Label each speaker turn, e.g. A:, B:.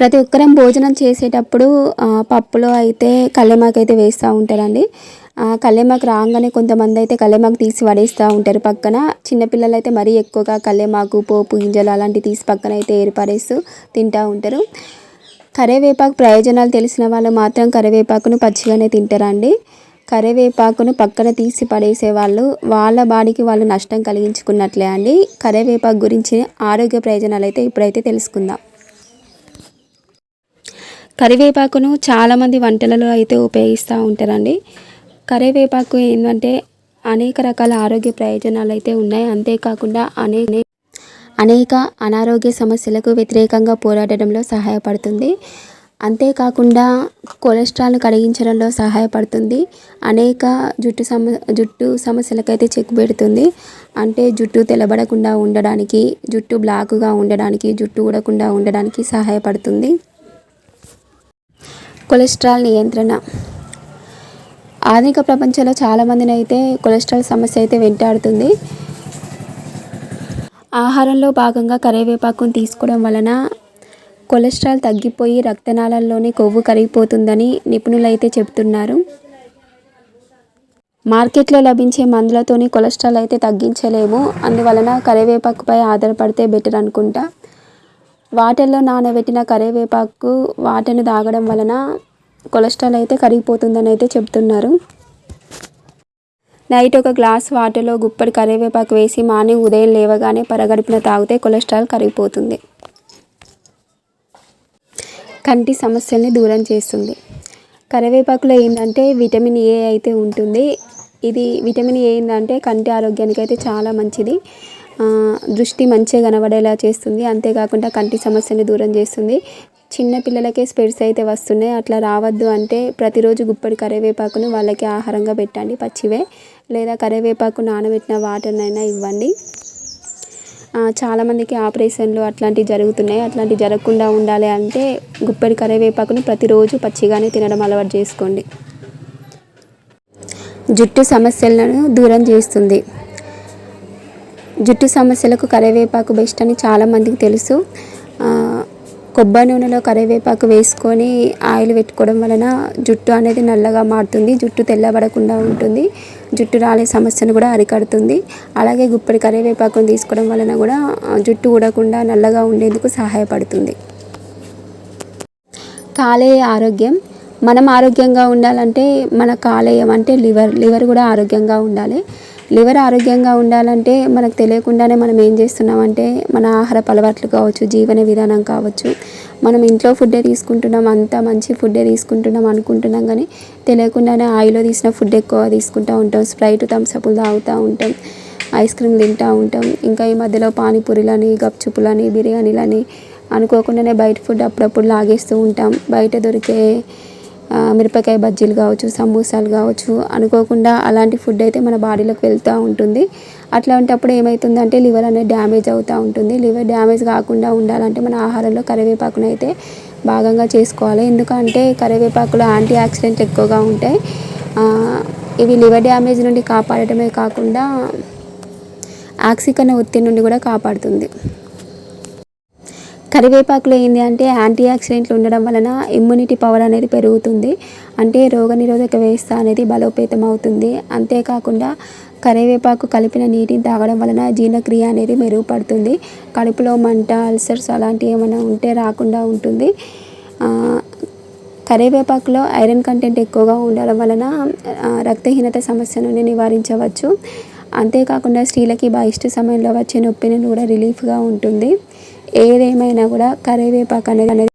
A: ప్రతి ఒక్కరం భోజనం చేసేటప్పుడు పప్పులో అయితే కళ్ళెమాకు అయితే వేస్తూ ఉంటారండి. కళ్ళెమాకు రాగానే కొంతమంది అయితే కళ్ళెమాకు తీసి పడేస్తూ ఉంటారు పక్కన. చిన్నపిల్లలు అయితే మరీ ఎక్కువగా కళ్ళెమాకు పోపు గింజలు అలాంటివి తీసి పక్కన అయితే ఏర్పడేస్తూ తింటూ ఉంటారు. కరివేపాకు ప్రయోజనాలు తెలిసిన వాళ్ళు మాత్రం కరివేపాకును పచ్చిగానే తింటారండి. కరివేపాకును పక్కన తీసి పడేసే వాళ్ళు వాళ్ళ బాడీకి వాళ్ళు నష్టం కలిగించుకున్నట్లే అండి. కరివేపాకు గురించి ఆరోగ్య ప్రయోజనాలు అయితే ఇప్పుడైతే తెలుసుకుందాం. కరివేపాకును చాలామంది వంటలలో అయితే ఉపయోగిస్తూ ఉంటారండి. కరివేపాకు ఏంటంటే అనేక రకాల ఆరోగ్య ప్రయోజనాలు అయితే ఉన్నాయి. అంతేకాకుండా అనేక అనేక అనారోగ్య సమస్యలకు వ్యతిరేకంగా పోరాడడంలో సహాయపడుతుంది. అంతేకాకుండా కొలెస్ట్రాల్ను కడిగించడంలో సహాయపడుతుంది. అనేక జుట్టు సమ జుట్టు సమస్యలకైతే చెక్ పెడుతుంది. అంటే జుట్టు తెలబడకుండా ఉండడానికి జుట్టు బ్లాక్గా ఉండడానికి జుట్టు ఊడకుండా ఉండడానికి సహాయపడుతుంది. కొలెస్ట్రాల్ నియంత్రణ. ఆధునిక ప్రపంచంలో చాలామందిని అయితే కొలెస్ట్రాల్ సమస్య అయితే వెంటాడుతుంది. ఆహారంలో భాగంగా కరివేపాకును తీసుకోవడం వలన కొలెస్ట్రాల్ తగ్గిపోయి రక్తనాళాల్లోనే కొవ్వు కరిగిపోతుందని నిపుణులు అయితే చెబుతున్నారు. మార్కెట్లో లభించే మందులతోని కొలెస్ట్రాల్ అయితే తగ్గించలేము. అందువలన కరివేపాకుపై ఆధారపడితే బెటర్ అనుకుంటా. వాటర్లో నానబెట్టిన కరివేపాకు వాటర్ని తాగడం వలన కొలెస్ట్రాల్ అయితే కరిగిపోతుందని అయితే చెప్తున్నారు. నైట్ ఒక గ్లాస్ వాటర్లో గుప్పడి కరివేపాకు వేసి మార్నింగ్ ఉదయం లేవగానే పరగడుపున తాగితే కొలెస్ట్రాల్ కరిగిపోతుంది. కంటి సమస్యల్ని దూరం చేస్తుంది. కరివేపాకులో ఏంటంటే విటమిన్ ఏ అయితే ఉంటుంది ఇది విటమిన్ ఏ ఏంటంటే కంటి ఆరోగ్యానికి అయితే చాలా మంచిది. దృష్టి మంచిగా కనబడేలా చేస్తుంది. అంతేకాకుండా కంటి సమస్యని దూరం చేస్తుంది. చిన్న పిల్లలకే స్పెడ్స్ అయితే వస్తున్నాయి. అట్లా రావద్దు అంటే ప్రతిరోజు గుప్పడి కరివేపాకును వాళ్ళకి ఆహారంగా పెట్టండి. పచ్చివే లేదా కరివేపాకు నానబెట్టిన వాటర్నైనా ఇవ్వండి. చాలామందికి ఆపరేషన్లు అట్లాంటివి జరుగుతున్నాయి. అట్లాంటివి జరగకుండా ఉండాలి అంటే గుప్పడి కరివేపాకును ప్రతిరోజు పచ్చిగానే తినడం అలవాటు చేసుకోండి. జుట్టు సమస్యలను దూరం చేస్తుంది. జుట్టు సమస్యలకు కరివేపాకు బెస్ట్ అని చాలామందికి తెలుసు. కొబ్బరి నూనెలో కరివేపాకు వేసుకొని ఆయిల్ పెట్టుకోవడం వలన జుట్టు అనేది నల్లగా మారుతుంది జుట్టు తెల్లబడకుండా ఉంటుంది జుట్టు రాలే సమస్యను కూడా అరికడుతుంది. అలాగే గుప్పడి కరివేపాకును తీసుకోవడం వలన కూడా జుట్టు ఊడకుండా నల్లగా ఉండేందుకు సహాయపడుతుంది. కాలేయ ఆరోగ్యం. మనం ఆరోగ్యంగా ఉండాలంటే మన కాలేయం అంటే లివర్ లివర్ కూడా ఆరోగ్యంగా ఉండాలి. లివర్ ఆరోగ్యంగా ఉండాలంటే మనకు తెలియకుండానే మనం ఏం చేస్తున్నామంటే మన ఆహారపు అలవాట్లు కావచ్చు జీవన విధానం కావచ్చు మనం ఇంట్లో ఫుడ్డే తీసుకుంటున్నాం అంత మంచి ఫుడ్డే తీసుకుంటున్నాం అనుకుంటున్నాం కానీ తెలియకుండానే ఆయిల్లో తీసిన ఫుడ్ ఎక్కువ తీసుకుంటూ ఉంటాం స్ప్రైట్ థమ్స్అప్లు తాగుతూ ఉంటాం ఐస్ క్రీమ్ తింటూ ఉంటాం ఇంకా ఈ మధ్యలో పానీపూరిలని గప్చుపులని బిర్యానీలని అనుకోకుండానే బయట ఫుడ్ అప్పుడప్పుడు లాగేస్తూ ఉంటాం బయట దొరికే మిరపకాయ బజ్జీలు కావచ్చు సమోసాలు కావచ్చు అనుకోకుండా అలాంటి ఫుడ్ అయితే మన బాడీలోకి వెళ్తూ ఉంటుంది. అట్లాంటప్పుడు ఏమవుతుందంటే లివర్ అనేది డ్యామేజ్ అవుతూ ఉంటుంది. లివర్ డ్యామేజ్ కాకుండా ఉండాలంటే మన ఆహారంలో కరివేపాకును అయితే భాగంగా చేసుకోవాలి. ఎందుకంటే కరివేపాకులో యాంటీ ఆక్సిడెంట్లు ఎక్కువగా ఉంటాయి. ఇవి లివర్ డ్యామేజ్ నుండి కాపాడటమే కాకుండా ఆక్సికన్ ఒత్తిడి నుండి కూడా కాపాడుతుంది. కరివేపాకులో ఏంటి అంటే యాంటీ ఆక్సిడెంట్లు ఉండడం వలన ఇమ్యూనిటీ పవర్ అనేది పెరుగుతుంది. అంటే రోగనిరోధక వ్యవస్థ అనేది బలోపేతం అవుతుంది. అంతేకాకుండా కరివేపాకు కలిపిన నీటిని తాగడం వలన జీర్ణక్రియ అనేది మెరుగుపడుతుంది. కడుపులో మంట అల్సర్స్ అలాంటివి ఏమైనా ఉంటే రాకుండా ఉంటుంది. కరివేపాకులో ఐరన్ కంటెంట్ ఎక్కువగా ఉండడం వలన రక్తహీనత సమస్యను నివారించవచ్చు. అంతేకాకుండా స్త్రీలకి బహిష్టు సమయంలో వచ్చే నొప్పిని కూడా రిలీఫ్గా ఉంటుంది. ఏదేమైనా కూడా కరివేపాకు అనేది అనేది